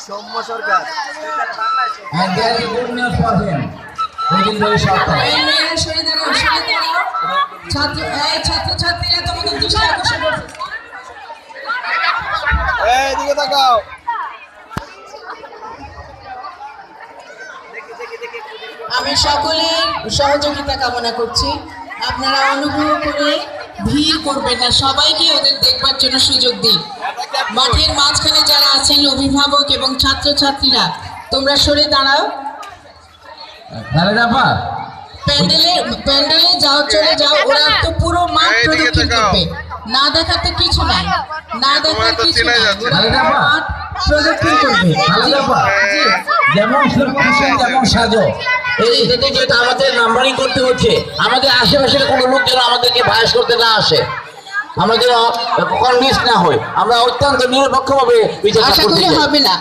সৌম্য সরকার। ছাত্র ছাত্রছাত্রীরা তোমাদের দৃষ্টি আকর্ষণ করছে এদিকে তাকাও। আমি সকলের সহযোগিতা কামনা করছি। আপনারা অনুগ্রহ করে ভিড় করবেন না সবাইকে ওদের দেখবার জন্য সুযোগ দিন। মাঠের মাঝখানে যারা আছেন অভিভাবক এবং ছাত্রছাত্রীরা তোমরা সরে দাঁড়াও। প্যান্ডেলে প্যান্ডেলে যাও চলে যাও ওরা তো পুরো মাঠ এইদিকে প্রদক্ষিণ করবে। না দেখাতে কিছু নাই। না দেখার কিছু চেনাই নাই। যাচ্ছে। ওরা খালেদা আপা। মাঠ প্রদক্ষিণ করবে। খালেদা আপা জি। যেমন যেমন সাজো। এই যেহেতু আমাদের নাম্বারিং করতে হচ্ছে। আমাদের আশেপাশের কোনো লোক যেন আমাদেরকে বায়াস করতে না আসে। আমরা যেন কনভিন্স না হই আমরা অত্যন্ত নিরপেক্ষভাবে বিচার করতে হবে না।